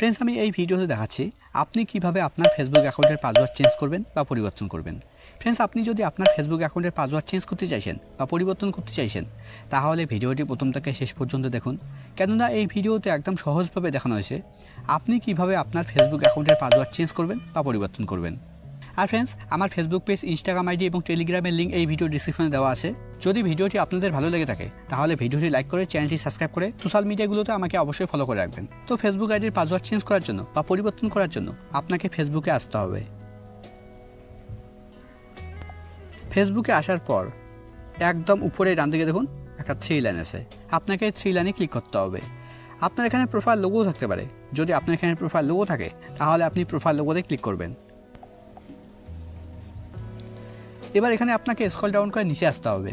Friends আমি এই ভিডিওতে দেখাচ্ছি, আপনি কীভাবে আপনার ফেসবুক অ্যাকাউন্টের পাসওয়ার্ড চেঞ্জ করবেন বা পরিবর্তন করবেন। ফ্রেন্ডস আপনি যদি আপনার ফেসবুক অ্যাকাউন্টের পাসওয়ার্ড চেঞ্জ করতে চাইছেন বা পরিবর্তন করতে চাইছেন, তাহলে ভিডিওটি প্রথম থেকে শেষ পর্যন্ত দেখুন। কেননা এই ভিডিওতে একদম সহজভাবে দেখানো হয়েছে, আপনি কীভাবে আপনার ফেসবুক অ্যাকাউন্টের পাসওয়ার্ড চেঞ্জ করবেন বা পরিবর্তন করবেন। আর ফ্রেন্ডস আমার ফেসবুক পেজ ইনস্টাগ্রাম আইডি এবং টেলিগ্রামের লিঙ্ক এই ভিডিও ডিসক্রিপশনে দেওয়া আছে। যদি ভিডিওটি আপনাদের ভালো লেগে থাকে, তাহলে ভিডিওটি লাইক করে চ্যানেলটি সাবস্ক্রাইব করে সোশ্যাল মিডিয়াগুলোতে আমাকে অবশ্যই ফলো করে রাখবেন। তো ফেসবুক আইডির পাসওয়ার্ড চেঞ্জ করার জন্য বা পরিবর্তন করার জন্য আপনাকে ফেসবুকে আসতে হবে। ফেসবুকে আসার পর একদম উপরে ডান দিকে দেখুন, একটা থ্রি লাইন আছে। আপনাকে থ্রি লাইনে ক্লিক করতে হবে। আপনার এখানে প্রোফাইল লোগো থাকতে পারে। যদি আপনার এখানে প্রোফাইল লোগো থাকে, তাহলে আপনি প্রোফাইল লোগোতে ক্লিক করবেন। এবার এখানে আপনাকে স্কল ডাউন করে নিচে আসতে হবে।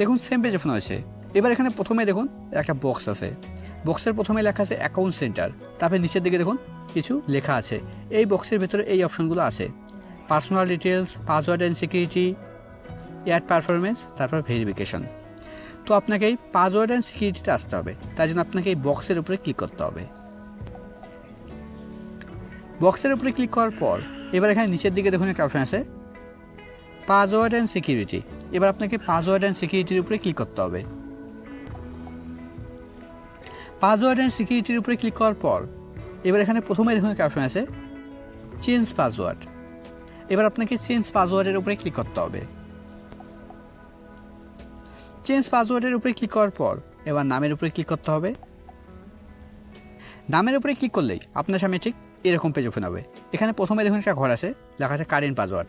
দেখুন সেম পেজ ফোন হয়েছে এবার এখানে প্রথমে দেখুন, একটা বক্স আছে। বক্সের প্রথমে লেখা আছে অ্যাকাউন্ট সেন্টার তারপরে নিচের দিকে দেখুন, কিছু লেখা আছে। এই বক্সের ভেতরে এই অপশনগুলো আছে। Personal details password and security add performance তারপর ভেরিফিকেশন তো আপনাকে এই পাসওয়ার্ড অ্যান্ড সিকিউরিটিতে আসতে হবে। তাই জন্য আপনাকে এই বক্সের উপরে ক্লিক করতে হবে। বক্সের উপরে ক্লিক করার পর, এবার এখানে নিচের দিকে দেখুন একটা অপশন আছে। পাসওয়ার্ড অ্যান্ড সিকিউরিটি এবার আপনাকে পাসওয়ার্ড অ্যান্ড সিকিউরিটির উপরে ক্লিক করতে হবে। পাসওয়ার্ড অ্যান্ড সিকিউরিটির উপরে ক্লিক করার পর, এবার এখানে প্রথমে দেখুন একটা অপশন আছে চেঞ্জ পাসওয়ার্ড এবার আপনাকে চেঞ্জ পাসওয়ার্ডের উপরে ক্লিক করতে হবে। চেঞ্জ পাসওয়ার্ডের উপরে ক্লিক করার পর, এবার নামের উপরে ক্লিক করতে হবে। নামের উপরে ক্লিক করলেই আপনার সামনে ঠিক এরকম পেজ ওপেন হবে। এখানে প্রথমে দেখুন একটা ঘর আছে, লেখা আছে কারেন্ট পাসওয়ার্ড।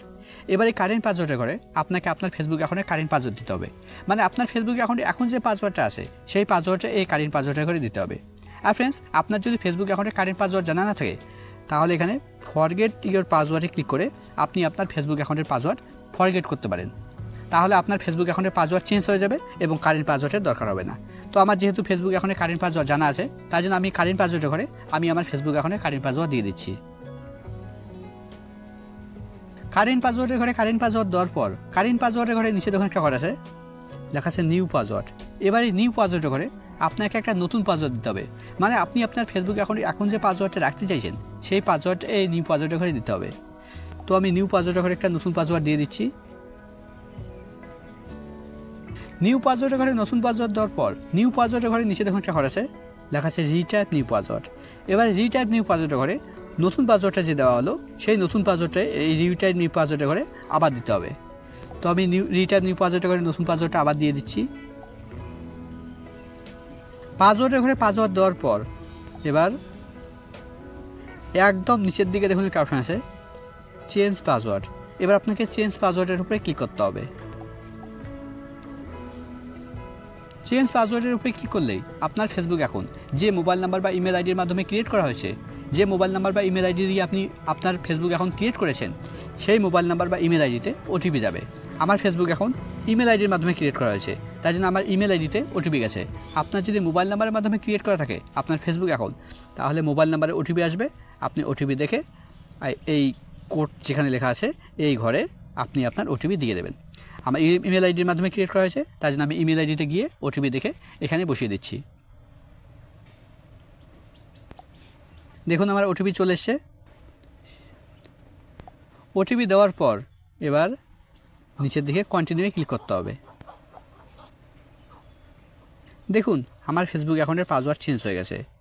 এবার এই কারেন্ট পাসওয়ার্ডের ঘরে আপনাকে আপনার ফেসবুক অ্যাকাউন্টে কারেন্ট পাসওয়ার্ড দিতে হবে। মানে আপনার ফেসবুক অ্যাকাউন্টে এখন যে পাসওয়ার্ডটা আছে, সেই পাসওয়ার্ডটা এই কারেন্ট পাসওয়ার্ডের ঘরে দিতে হবে। আর ফ্রেন্ডস আপনার যদি ফেসবুক অ্যাকাউন্টে কারেন্ট পাসওয়ার্ড জানা না থাকে, তাহলে এখানে ফরগেট ইয়োর পাসওয়ার্ডে ক্লিক করে আপনি আপনার ফেসবুক অ্যাকাউন্টের পাসওয়ার্ড ফরগেট করতে পারেন। তাহলে আপনার ফেসবুক অ্যাকাউন্টের পাসওয়ার্ড চেঞ্জ হয়ে যাবে এবং কারেন্ট পাসওয়ার্ডের দরকার হবে না। তো আমার যেহেতু ফেসবুক অ্যাকাউন্টে কারেন্ট পাসওয়ার্ড জানা আছে, তাই জন্য আমি কারেন্ট পাসওয়ার্ডের ঘরে আমি আমার ফেসবুক অ্যাকাউন্টে কারেন্ট পাসওয়ার্ড দিয়ে দিচ্ছি। কারেন্ট পাসওয়ার্ডের ঘরে কারেন্ট পাসওয়ার্ড দেওয়ার পর কারেন্ট পাসওয়ার্ডের ঘরে নিচে দেখুন একটা ঘর আছে লেখা আছে নিউ পাসওয়ার্ড এবারে নিউ পাসওয়ার্ডের ঘরে আপনাকে একটা নতুন পাসওয়ার্ড দিতে হবে। মানে আপনি আপনার ফেসবুক অ্যাকাউন্টে এখন যে পাসওয়ার্ডটা রাখতে চাইছেন, সেই পাসওয়ার্ড এই নিউ পাসওয়ার্ডের ঘরে দিতে হবে। তো আমি নিউ পাসওয়ার্ডের ঘরে একটা নতুন পাসওয়ার্ড দিয়ে দিচ্ছি। নিউ পাসওয়ার্ডের ঘরে নতুন পাসওয়ার্ড দেওয়ার পর, নিউ পাসওয়ার্ডের ঘরে নিচে দেখুন একটা ঘর আছে লেখা আছে রিটাইপ নিউ পাসওয়ার্ড এবার রিটাইপ নিউ পাসওয়ার্ডের ঘরে নতুন পাসওয়ার্ডটা যে দেওয়া হলো, সেই নতুন পাসওয়ার্ডটা এই রিটাইপ নিউ পাসওয়ার্ডের ঘরে আবার দিতে হবে। তো আমি নিউ রিটাইপ নিউ পাসওয়ার্ডের করে নতুন পাসওয়ার্ডটা আবার দিয়ে দিচ্ছি। পাসওয়ার্ডের ঘরে পাসওয়ার্ড দেওয়ার পর, এবার একদম নিচের দিকে দেখুন একটা অপশন আছে চেঞ্জ পাসওয়ার্ড এবার আপনাকে চেঞ্জ পাসওয়ার্ডের উপরে ক্লিক করতে হবে। চেঞ্জ পাসওয়ার্ডের উপরে ক্লিক করলেই আপনার ফেসবুক অ্যাকাউন্ট যে মোবাইল নাম্বার বা ইমেল আইডির মাধ্যমে ক্রিয়েট করা হয়েছে যে মোবাইল নাম্বার বা ইমেল আইডি দিয়ে আপনি আপনার ফেসবুক অ্যাকাউন্ট ক্রিয়েট করেছেন, সেই মোবাইল নাম্বার বা ইমেল আইডিতে ওটিপি যাবে। আমার ফেসবুক অ্যাকাউন্ট ইমেল আইডির মাধ্যমে ক্রিয়েট করা হয়েছে। তাই জন্য আমার ইমেল আইডিতে ওটিপি গেছে। আপনার যদি মোবাইল নাম্বারের মাধ্যমে ক্রিয়েট করা থাকে আপনার ফেসবুক অ্যাকাউন্ট তাহলে মোবাইল নাম্বারে ওটিপি আসবে। আপনি ওটিপি দেখে এই কোড যেখানে লেখা আছে, এই ঘরে আপনি আপনার ওটিপি দিয়ে দেবেন। আমার ইমেল আইডির মাধ্যমে ক্রিয়েট করা হয়েছে। তাই জন্য আমি ইমেল আইডিতে গিয়ে ওটিপি দেখে এখানে বসিয়ে দিচ্ছি। দেখুন আমার ওটিপি চলে এসছে। ওটিপি দেওয়ার পর এবার নিচের দিকে কন্টিনিউ ক্লিক করতে হবে। দেখুন, আমার ফেসবুক অ্যাকাউন্টের পাসওয়ার্ড চেঞ্জ হয়ে গেছে।